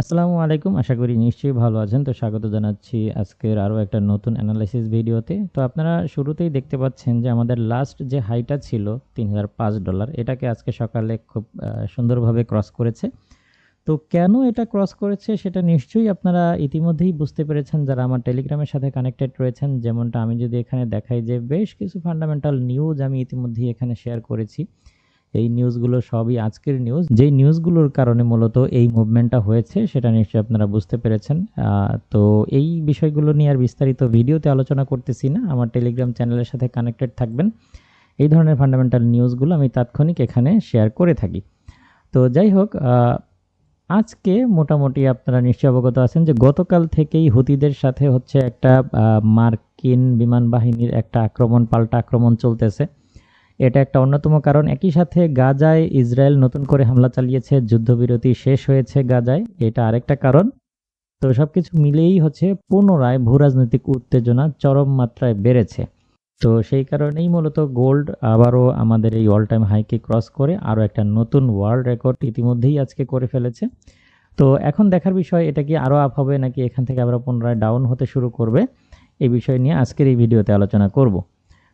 আসসালামু আলাইকুম, আশা করি নিশ্চয়ই ভালো আছেন। তো স্বাগত জানাচ্ছি আজকের আরও একটা নতুন অ্যানালাইসিস ভিডিওতে। তো আপনারা শুরুতেই দেখতে পাচ্ছেন যে আমাদের লাস্ট যে হাইটা ছিল তিন হাজার পাঁচ ডলার এটাকে আজকে সকালে খুব সুন্দরভাবে ক্রস করেছে। তো কেন এটা ক্রস করেছে সেটা নিশ্চয়ই আপনারা ইতিমধ্যেই বুঝতে পেরেছেন। যারা আমার টেলিগ্রামের সাথে কানেক্টেড রয়েছেন, যেমনটা আমি যদি এখানে দেখাই যে বেশ কিছু ফান্ডামেন্টাল নিউজ আমি ইতিমধ্যেই এখানে শেয়ার করেছি। এই নিউজগুলো সবই আজকের নিউজ। যেই নিউজগুলোর কারণে মূলত এই মুভমেন্টটা হয়েছে, সেটা নিশ্চয়ই আপনারা বুঝতে পেরেছেন। তো এই বিষয়গুলো নিয়ে আর বিস্তারিত ভিডিওতে আলোচনা করতেছি না। আমার টেলিগ্রাম চ্যানেলের সাথে কানেক্টেড থাকবেন। এই ধরনের ফান্ডামেন্টাল নিউজগুলো আমি তাৎক্ষণিক এখানে শেয়ার করে থাকি। তো যাই হোক আজকে মোটামুটি আপনারা নিশ্চয়ই অবগত আছেন যে গতকাল থেকেই হুতিদের সাথে হচ্ছে একটা মার্কিন বিমান বাহিনীর একটা আক্রমণ, পাল্টা আক্রমণ চলতেছে। এটা একটা অন্যতম কারণ। একই সাথে গাজায় ইসরায়েল নতুন করে হামলা চালিয়েছে, যুদ্ধবিরতি শেষ হয়েছে গাজায়, এটা আরেকটা কারণ। তো সব কিছু মিলেই হচ্ছে পুনরায় ভূরাজনৈতিক উত্তেজনা চরম মাত্রায় বেড়েছে। তো সেই কারণেই মূলত গোল্ড আবারও আমাদের এই অল টাইম হাইকে ক্রস করে আরও একটা নতুন ওয়ার্ল্ড রেকর্ড ইতিমধ্যেই আজকে করে ফেলেছে। তো এখন দেখার বিষয়, এটা কি আরও আপ হবে নাকি এখান থেকে আবার পুনরায় ডাউন হতে শুরু করবে, এই বিষয় নিয়ে আজকের এই ভিডিওতে আলোচনা করব।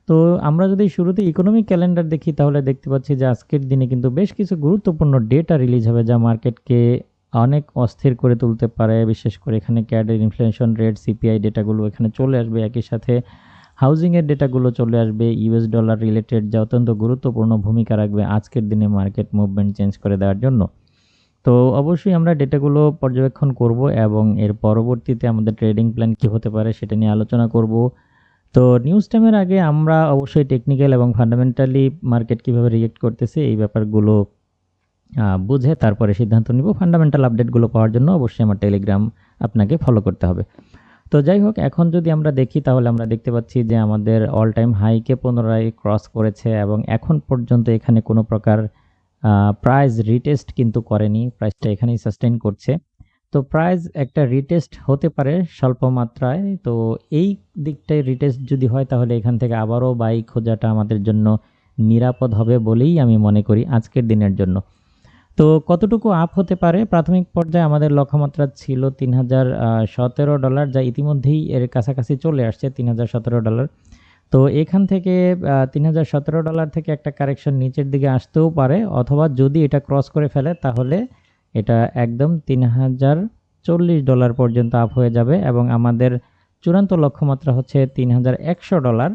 তো আমরা যদি শুরুতে ইকোনমিক ক্যালেন্ডার দেখি, তাহলে দেখতে পাচ্ছি যে আজকের দিনে কিন্তু বেশ কিছু গুরুত্বপূর্ণ ডেটা রিলিজ হবে যা মার্কেটকে অনেক অস্থির করে তুলতে পারে। বিশেষ করে এখানে ক্যাডের ইনফ্লেশন রেট সিপিআই ডেটাগুলো এখানে চলে আসবে। একই সাথে হাউজিংয়ের ডেটাগুলো চলে আসবে। ইউএস ডলার রিলেটেড যা অত্যন্ত গুরুত্বপূর্ণ ভূমিকা রাখবে আজকের দিনে মার্কেট মুভমেন্ট চেঞ্জ করে দেওয়ার জন্য। তো অবশ্যই আমরা ডেটাগুলো পর্যবেক্ষণ করব এবং এর পরবর্তীতে আমাদের ট্রেডিং প্ল্যান কী হতে পারে সেটা নিয়ে আলোচনা করব। তো নিউজ টাইমের আগে আমরা অবশ্যই টেকনিক্যাল এবং ফান্ডামেন্টালি মার্কেট কীভাবে রিয়েক্ট করতেছে এই ব্যাপারগুলো বুঝে তারপরে সিদ্ধান্ত নিব। ফান্ডামেন্টাল আপডেটগুলো পাওয়ার জন্য অবশ্যই আমার টেলিগ্রাম আপনাকে ফলো করতে হবে। তো যাই হোক, এখন যদি আমরা দেখি তাহলে আমরা দেখতে পাচ্ছি যে আমাদের অল টাইম হাইকে পুনরায় ক্রস করেছে এবং এখন পর্যন্ত এখানে কোনো প্রকার প্রাইস রিটেস্ট কিন্তু করেনি। প্রাইসটা এখানেই সাস্টেন করছে। তো প্রাইস একটা রিটেস্ট হতে পারে স্বল্প মাত্রায়। তো এই দিকটায় রিটেস্ট যদি হয় তাহলে এখান থেকে আবারও বাইক খোঁজাটা আমাদের জন্য নিরাপদ হবে বলেই আমি মনে করি আজকের দিনের জন্য। তো কতটুকু আপ হতে পারে? প্রাথমিক পর্যায়ে আমাদের লক্ষ্যমাত্রা ছিল তিন হাজার সতেরো ডলার যা ইতিমধ্যেই এর কাছাকাছি চলে আসছে তিন হাজার সতেরো ডলার তো এখান থেকে তিন হাজার সতেরো ডলার থেকে একটা কারেকশন নিচের দিকে আসতেও পারে, অথবা যদি এটা ক্রস করে ফেলে তাহলে এটা একদম তিন হাজার চল্লিশ ডলার পর্যন্ত আপ হয়ে যাবে এবং আমাদের চূড়ান্ত লক্ষ্যমাত্রা হচ্ছে তিন হাজার একশো ডলার।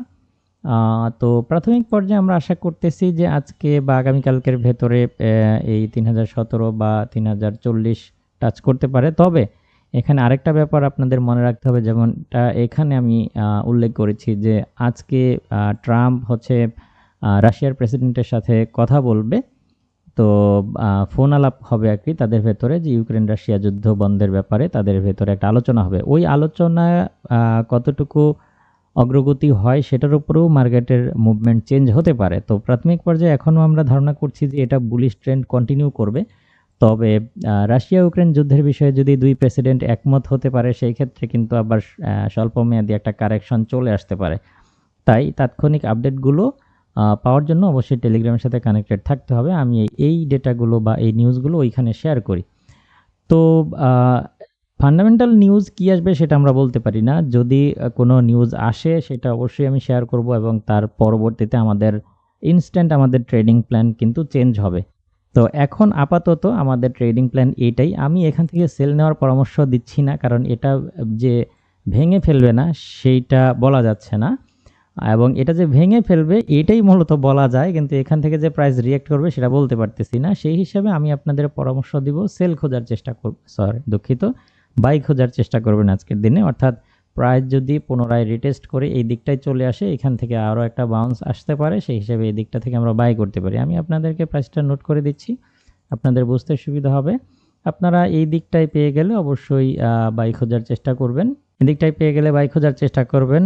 তো প্রাথমিক পর্যায়ে আমরা আশা করতেছি যে আজকে বা আগামীকালকের ভেতরে এই তিন হাজার সতেরো বা তিন হাজার চল্লিশ টাচ করতে পারে। তবে এখানে আরেকটা ব্যাপার আপনাদের মনে রাখতে হবে, যেমনটা এখানে আমি উল্লেখ করেছি যে আজকে ট্রাম্প হচ্ছে রাশিয়ার প্রেসিডেন্টের সাথে কথা বলবে। তো ফোন আলাপ হবে আর কি তাদের ভেতরে যে ইউক্রেন রাশিয়া যুদ্ধ বন্ধের ব্যাপারে তাদের ভেতরে একটা আলোচনা হবে। ওই আলোচনা কতটুকু অগ্রগতি হয় সেটার উপরেও মার্কেটের মুভমেন্ট চেঞ্জ হতে পারে। তো প্রাথমিক পর্যায়ে এখনও আমরা ধারণা করছি যে এটা বুলিশ ট্রেন্ড কন্টিনিউ করবে। তবে রাশিয়া ইউক্রেন যুদ্ধের বিষয়ে যদি দুই প্রেসিডেন্ট একমত হতে পারে সেই ক্ষেত্রে কিন্তু আবার স্বল্পমেয়াদী একটা কারেকশন চলে আসতে পারে। তাই তাৎক্ষণিক আপডেটগুলো পাওয়ার জন্য অবশ্যই টেলিগ্রামের সাথে কানেক্টেড থাকতে হবে। আমি এই- ডেটাগুলো বা এই নিউজগুলো ওইখানে শেয়ার করি। তো ফান্ডামেন্টাল নিউজ কি আসবে সেটা আমরা বলতে পারি না। যদি কোনো নিউজ আসে সেটা অবশ্যই আমি শেয়ার করব এবং তার পরবর্তীতে আমাদের ইনস্ট্যান্ট আমাদের ট্রেডিং প্ল্যান কিন্তু চেঞ্জ হবে। তো এখন আপাতত আমাদের ট্রেডিং প্ল্যান এইটাই আমি এখান থেকে সেল নেওয়ার পরামর্শ দিচ্ছি না, কারণ এটা যে ভেঙে ফেলবে না, সেইটা বলা যাচ্ছে না। এবং এটা যে ভেঙে ফেলবে, এটাই মূলত বলা যায়, কিন্তু এখান থেকে যে প্রাইস রিয়েক্ট করবে সেটা বলতে পারতেছি না। সেই হিসাবে আমি আপনাদের পরামর্শ দিব সেল খোঁজার চেষ্টা করব সরি দুঃখিত। বাই খোঁজার চেষ্টা করবেন আজকের দিনে। অর্থাৎ প্রাইস যদি পুনরায় রিটেস্ট করে এই দিকটায় চলে আসে, এখান থেকে আরও একটা বাউন্স আসতে পারে, সেই হিসাবে এই দিকটা থেকে আমরা বাই করতে পারি। আমি আপনাদেরকে প্রাইসটা নোট করে দিচ্ছি, আপনাদের বুঝতে সুবিধা হবে। আপনারা এই দিকটায় পেয়ে গেলে অবশ্যই বাই খোঁজার চেষ্টা করবেন। এদিকটায় পেয়ে গেলে বাই খোঁজার চেষ্টা করবেন।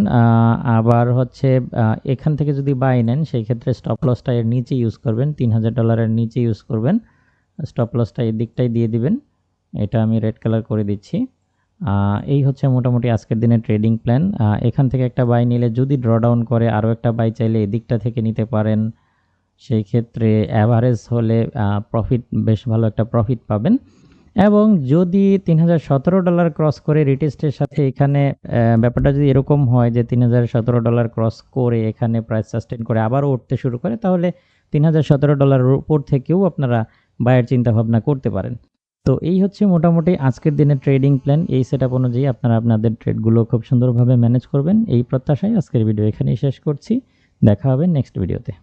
আবার হচ্ছে এখান থেকে যদি বাই নেন, সেই ক্ষেত্রে স্টপ লসটা এর নিচে ইউজ করবেন। তিন হাজার ডলারের নিচে ইউজ করবেন। স্টপ লসটা এই দিকটাই দিয়ে দিবেন। এটা আমি রেড কালার করে দিচ্ছি। এই হচ্ছে মোটামুটি আজকের দিনের ট্রেডিং প্ল্যান এখান থেকে একটা বাই নিলে যদি ড্র ডাউন করে, আরও একটা বাই চাইলে এদিকটা থেকে নিতে পারেন। সেই ক্ষেত্রে অ্যাভারেজ হলে প্রফিট বেশ ভালো একটা প্রফিট পাবেন। এবং যদি তিন হাজার সতেরো ডলার ক্রস করে রিটেস্টের সাথে এখানে ব্যাপারটা যদি এরকম হয় যে তিন হাজার সতেরো ডলার ক্রস করে এখানে প্রাইস সাস্টেন করে আবারও উঠতে শুরু করে, তাহলে তিন হাজার সতেরো ডলারের উপর থেকেও আপনারা বায়ের চিন্তা ভাবনা করতে পারেন। তো এই হচ্ছে মোটামুটি আজকের দিনের ট্রেডিং প্ল্যান এই সেট আপ অনুযায়ী আপনারা আপনাদের ট্রেডগুলো খুব সুন্দরভাবে ম্যানেজ করবেন। এই প্রত্যাশায় আজকের ভিডিও এখানেই শেষ করছি। দেখা হবে নেক্সট ভিডিওতে